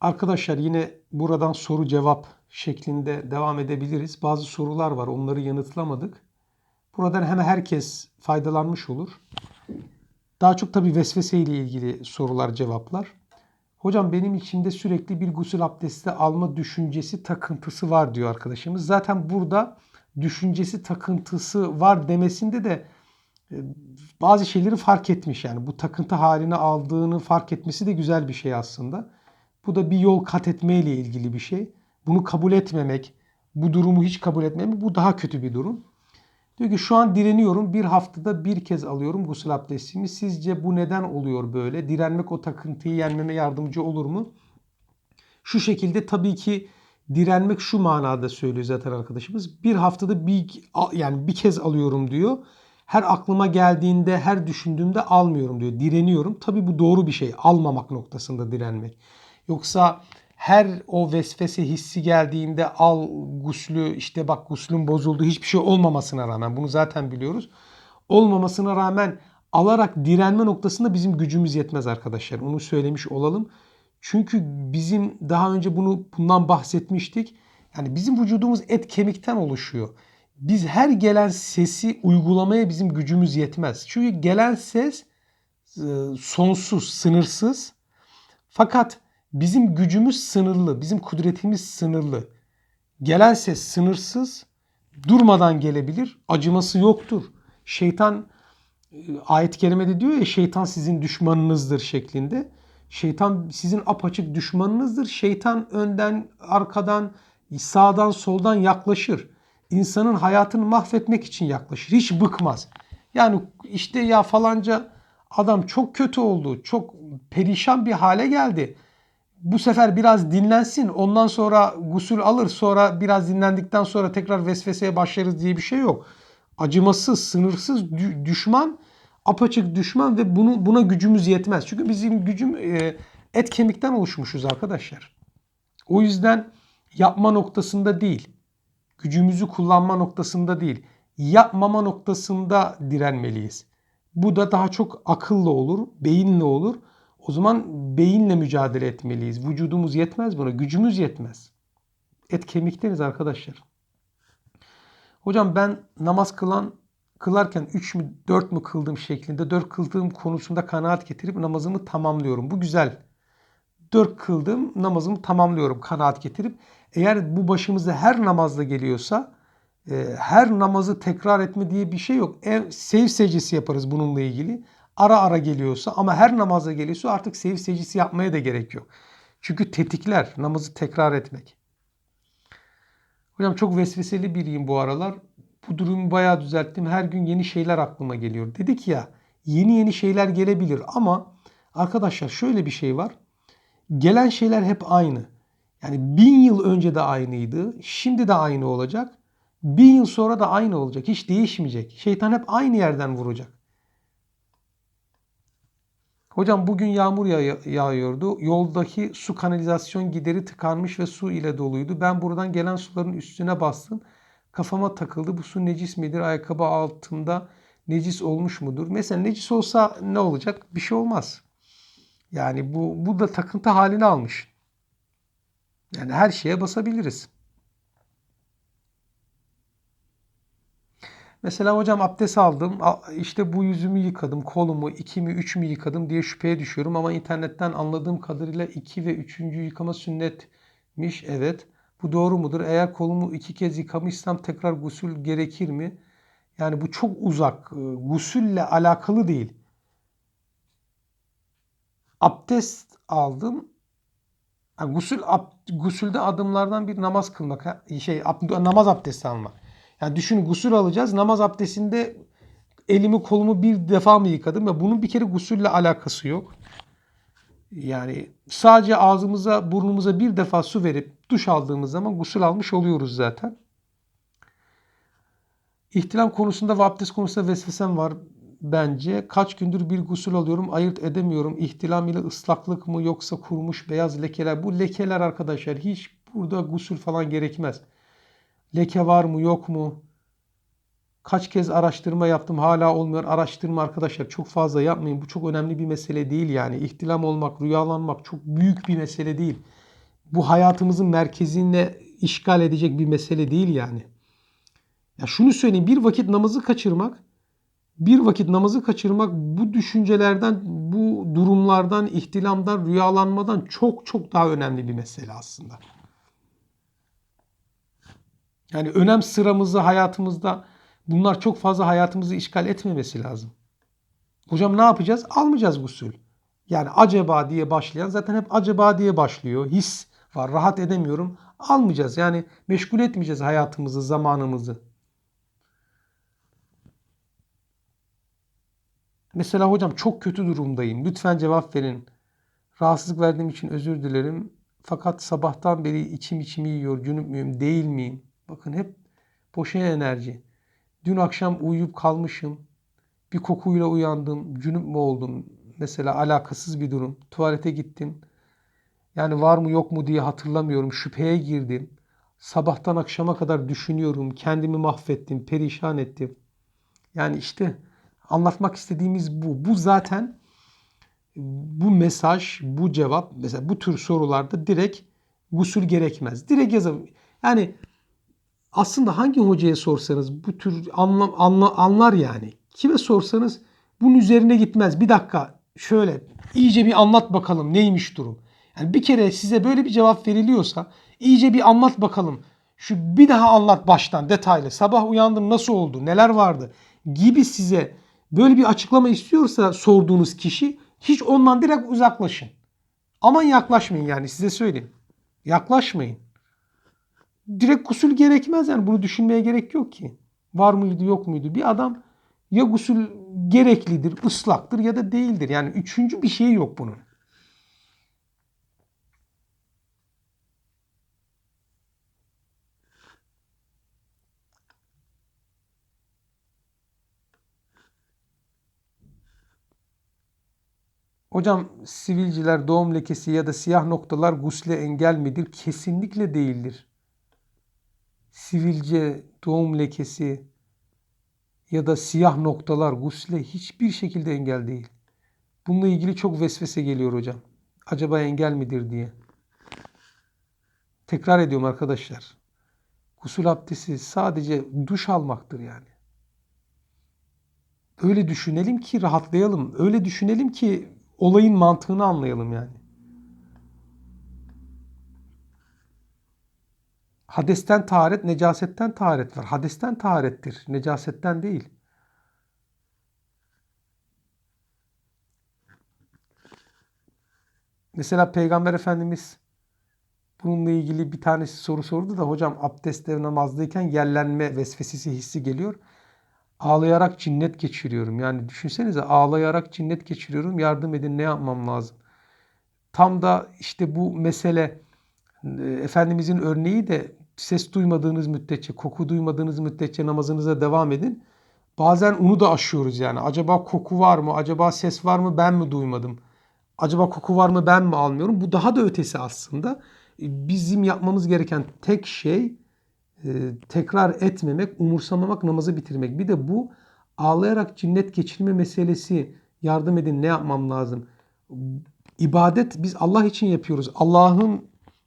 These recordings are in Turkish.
Arkadaşlar yine buradan soru cevap şeklinde devam edebiliriz. Bazı sorular var onları yanıtlamadık. Buradan hemen herkes faydalanmış olur. Daha çok tabii vesvese ile ilgili sorular cevaplar. Hocam benim içimde sürekli bir gusül abdesti alma düşüncesi takıntısı var diyor arkadaşımız. Zaten burada düşüncesi takıntısı var demesinde de e, bazı şeyleri fark etmiş yani bu takıntı haline aldığını fark etmesi de güzel bir şey aslında. Bu da bir yol kat etmeyle ilgili bir şey. Bunu kabul etmemek, bu durumu hiç kabul etmemek bu daha kötü bir durum. Diyor ki şu an direniyorum. Bir haftada bir kez alıyorum gusül abdestimi. Sizce bu neden oluyor böyle? Direnmek o takıntıyı yenmeme yardımcı olur mu? Şu şekilde tabii ki direnmek şu manada söylüyor zaten arkadaşımız. Bir haftada bir yani bir kez alıyorum diyor. Her aklıma geldiğinde, her düşündüğümde almıyorum diyor. Direniyorum. Tabii bu doğru bir şey. Almamak noktasında direnmek. Yoksa her o vesvese hissi geldiğinde al guslü işte bak guslün bozuldu hiçbir şey olmamasına rağmen bunu zaten biliyoruz. Olmamasına rağmen alarak direnme noktasında bizim gücümüz yetmez arkadaşlar. Onu söylemiş olalım. Çünkü bizim daha önce bunu bundan bahsetmiştik. Yani bizim vücudumuz et kemikten oluşuyor. Biz her gelen sesi uygulamaya bizim gücümüz yetmez. Çünkü gelen ses e, sonsuz, sınırsız. Fakat Bizim gücümüz sınırlı, bizim kudretimiz sınırlı. Gelen ses sınırsız, durmadan gelebilir, acıması yoktur. Şeytan e, ayet-i kerimede diyor ya şeytan sizin düşmanınızdır şeklinde. Şeytan sizin apaçık düşmanınızdır. Şeytan önden, arkadan, sağdan, soldan yaklaşır. İnsanın hayatını mahvetmek için yaklaşır. Hiç bıkmaz. Yani işte ya falanca adam çok kötü oldu. Çok perişan bir hale geldi bu sefer biraz dinlensin. Ondan sonra gusül alır. Sonra biraz dinlendikten sonra tekrar vesveseye başlarız diye bir şey yok. Acımasız, sınırsız düşman, apaçık düşman ve bunu buna gücümüz yetmez. Çünkü bizim gücüm e, et kemikten oluşmuşuz arkadaşlar. O yüzden yapma noktasında değil, gücümüzü kullanma noktasında değil, yapmama noktasında direnmeliyiz. Bu da daha çok akıllı olur, beyinle olur. O zaman beyinle mücadele etmeliyiz. Vücudumuz yetmez buna. Gücümüz yetmez. Et kemikteniz arkadaşlar. Hocam ben namaz kılan kılarken 3 mü 4 mü kıldım şeklinde 4 kıldığım konusunda kanaat getirip namazımı tamamlıyorum. Bu güzel. 4 kıldım namazımı tamamlıyorum kanaat getirip. Eğer bu başımıza her namazda geliyorsa e, her namazı tekrar etme diye bir şey yok. Ev, sev secdesi yaparız bununla ilgili ara ara geliyorsa ama her namazda geliyorsa artık sev secdesi yapmaya da gerek yok. Çünkü tetikler namazı tekrar etmek. Hocam çok vesveseli biriyim bu aralar. Bu durumu bayağı düzelttim. Her gün yeni şeyler aklıma geliyor. Dedik ya yeni yeni şeyler gelebilir ama arkadaşlar şöyle bir şey var. Gelen şeyler hep aynı. Yani bin yıl önce de aynıydı. Şimdi de aynı olacak. Bin yıl sonra da aynı olacak. Hiç değişmeyecek. Şeytan hep aynı yerden vuracak. Hocam bugün yağmur yağ yağıyordu. Yoldaki su kanalizasyon gideri tıkanmış ve su ile doluydu. Ben buradan gelen suların üstüne bastım. Kafama takıldı. Bu su necis midir? Ayakkabı altımda necis olmuş mudur? Mesela necis olsa ne olacak? Bir şey olmaz. Yani bu, bu da takıntı halini almış. Yani her şeye basabiliriz. Mesela hocam abdest aldım. işte bu yüzümü yıkadım, kolumu, iki mi, üç mü yıkadım diye şüpheye düşüyorum. Ama internetten anladığım kadarıyla iki ve üçüncü yıkama sünnetmiş. Evet. Bu doğru mudur? Eğer kolumu iki kez yıkamışsam tekrar gusül gerekir mi? Yani bu çok uzak. E, gusülle alakalı değil. Abdest aldım. Yani gusül ab, gusülde adımlardan bir namaz kılmak, şey namaz abdesti almak. Yani düşün gusül alacağız. Namaz abdestinde elimi kolumu bir defa mı yıkadım? Ya bunun bir kere gusülle alakası yok. Yani sadece ağzımıza burnumuza bir defa su verip duş aldığımız zaman gusül almış oluyoruz zaten. İhtilam konusunda ve abdest konusunda vesvesem var bence. Kaç gündür bir gusül alıyorum ayırt edemiyorum. İhtilam ile ıslaklık mı yoksa kurumuş beyaz lekeler. Bu lekeler arkadaşlar hiç burada gusül falan gerekmez. Leke var mı yok mu? Kaç kez araştırma yaptım hala olmuyor. Araştırma arkadaşlar çok fazla yapmayın. Bu çok önemli bir mesele değil yani. İhtilam olmak, rüyalanmak çok büyük bir mesele değil. bu hayatımızın merkezine işgal edecek bir mesele değil yani. Ya şunu söyleyeyim bir vakit namazı kaçırmak bir vakit namazı kaçırmak bu düşüncelerden, bu durumlardan, ihtilamdan, rüyalanmadan çok çok daha önemli bir mesele aslında. Yani önem sıramızı hayatımızda bunlar çok fazla hayatımızı işgal etmemesi lazım. Hocam ne yapacağız? Almayacağız gusül. Yani acaba diye başlayan zaten hep acaba diye başlıyor. His var. Rahat edemiyorum. Almayacağız. Yani meşgul etmeyeceğiz hayatımızı, zamanımızı. Mesela hocam çok kötü durumdayım. Lütfen cevap verin. Rahatsızlık verdiğim için özür dilerim. Fakat sabahtan beri içim içimi yiyor. Cünüp müyüm, değil miyim? Bakın hep boşa enerji. Dün akşam uyuyup kalmışım. Bir kokuyla uyandım. Cünüp mü oldum? Mesela alakasız bir durum. Tuvalete gittim. Yani var mı yok mu diye hatırlamıyorum. Şüpheye girdim. Sabahtan akşama kadar düşünüyorum. Kendimi mahvettim, perişan ettim. Yani işte anlatmak istediğimiz bu. Bu zaten bu mesaj, bu cevap mesela bu tür sorularda direkt gusül gerekmez. Direkt yazın. Yani aslında hangi hocaya sorsanız bu tür anlam, anla, anlar yani. Kime sorsanız bunun üzerine gitmez. Bir dakika şöyle iyice bir anlat bakalım neymiş durum. Yani bir kere size böyle bir cevap veriliyorsa iyice bir anlat bakalım. Şu bir daha anlat baştan detaylı. Sabah uyandım nasıl oldu? Neler vardı? Gibi size böyle bir açıklama istiyorsa sorduğunuz kişi hiç ondan direkt uzaklaşın. Aman yaklaşmayın yani size söyleyeyim. Yaklaşmayın. Direkt gusül gerekmez yani bunu düşünmeye gerek yok ki. Var mıydı yok muydu? Bir adam ya gusül gereklidir, ıslaktır ya da değildir. Yani üçüncü bir şey yok bunun. Hocam sivilciler, doğum lekesi ya da siyah noktalar gusle engel midir? Kesinlikle değildir. Sivilce, doğum lekesi ya da siyah noktalar gusle hiçbir şekilde engel değil. Bununla ilgili çok vesvese geliyor hocam. Acaba engel midir diye. Tekrar ediyorum arkadaşlar. Gusül abdesti sadece duş almaktır yani. Öyle düşünelim ki rahatlayalım. Öyle düşünelim ki olayın mantığını anlayalım yani. Hadesten taharet, necasetten taharet var. Hadesten taharettir, necasetten değil. Mesela Peygamber Efendimiz bununla ilgili bir tanesi soru sordu da hocam abdestte namazdayken yerlenme vesvesesi hissi geliyor. Ağlayarak cinnet geçiriyorum. Yani düşünsenize ağlayarak cinnet geçiriyorum. Yardım edin ne yapmam lazım? Tam da işte bu mesele e, Efendimizin örneği de ses duymadığınız müddetçe, koku duymadığınız müddetçe namazınıza devam edin. Bazen onu da aşıyoruz yani. Acaba koku var mı? Acaba ses var mı? Ben mi duymadım? Acaba koku var mı? Ben mi almıyorum? Bu daha da ötesi aslında. Bizim yapmamız gereken tek şey e, tekrar etmemek, umursamamak, namazı bitirmek. Bir de bu ağlayarak cinnet geçirme meselesi yardım edin ne yapmam lazım? İbadet biz Allah için yapıyoruz. Allah'ın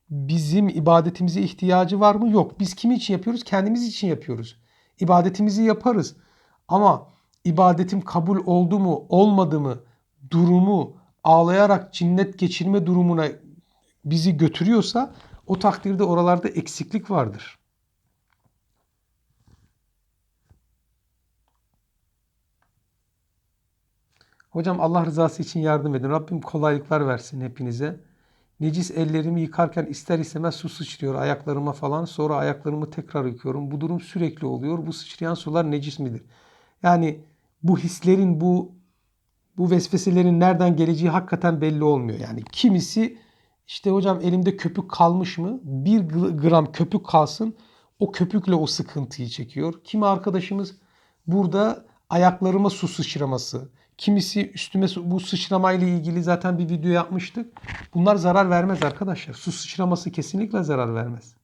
bizim ibadetimize ihtiyacı var mı? Yok. Biz kimi için yapıyoruz? Kendimiz için yapıyoruz. İbadetimizi yaparız. Ama ibadetim kabul oldu mu, olmadı mı durumu ağlayarak cinnet geçirme durumuna bizi götürüyorsa o takdirde oralarda eksiklik vardır. Hocam Allah rızası için yardım edin. Rabbim kolaylıklar versin hepinize. Necis ellerimi yıkarken ister istemez su sıçrıyor ayaklarıma falan. Sonra ayaklarımı tekrar yıkıyorum. Bu durum sürekli oluyor. Bu sıçrayan sular necis midir? Yani bu hislerin, bu bu vesveselerin nereden geleceği hakikaten belli olmuyor. Yani kimisi işte hocam elimde köpük kalmış mı? Bir gram köpük kalsın o köpükle o sıkıntıyı çekiyor. Kimi arkadaşımız burada ayaklarıma su sıçraması, Kimisi üstüme bu sıçramayla ilgili zaten bir video yapmıştık. Bunlar zarar vermez arkadaşlar. Su sıçraması kesinlikle zarar vermez.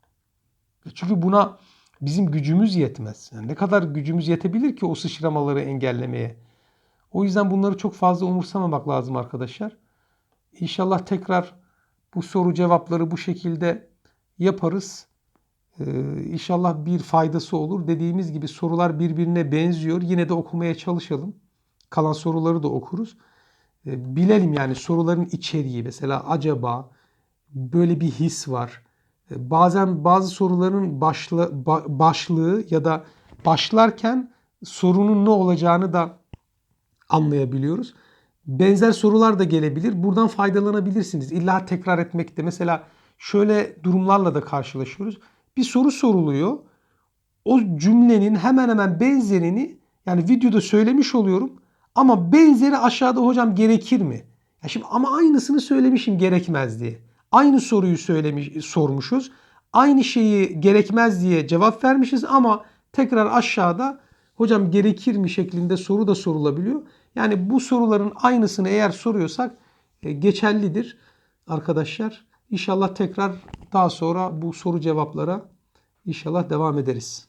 Çünkü buna bizim gücümüz yetmez. Yani ne kadar gücümüz yetebilir ki o sıçramaları engellemeye. O yüzden bunları çok fazla umursamamak lazım arkadaşlar. İnşallah tekrar Bu soru cevapları bu şekilde yaparız. Ee, inşallah bir faydası olur. Dediğimiz gibi sorular birbirine benziyor. Yine de okumaya çalışalım. Kalan soruları da okuruz. Ee, bilelim yani soruların içeriği. Mesela acaba böyle bir his var. Ee, bazen bazı soruların başla, ba- başlığı ya da başlarken sorunun ne olacağını da anlayabiliyoruz. Benzer sorular da gelebilir. Buradan faydalanabilirsiniz. İlla tekrar etmekte. Mesela şöyle durumlarla da karşılaşıyoruz. Bir soru soruluyor. O cümlenin hemen hemen benzerini yani videoda söylemiş oluyorum. Ama benzeri aşağıda hocam gerekir mi? Ya şimdi ama aynısını söylemişim gerekmez diye. Aynı soruyu söylemiş sormuşuz. Aynı şeyi gerekmez diye cevap vermişiz ama tekrar aşağıda hocam gerekir mi şeklinde soru da sorulabiliyor. Yani bu soruların aynısını eğer soruyorsak e, geçerlidir arkadaşlar. İnşallah tekrar daha sonra bu soru cevaplara inşallah devam ederiz.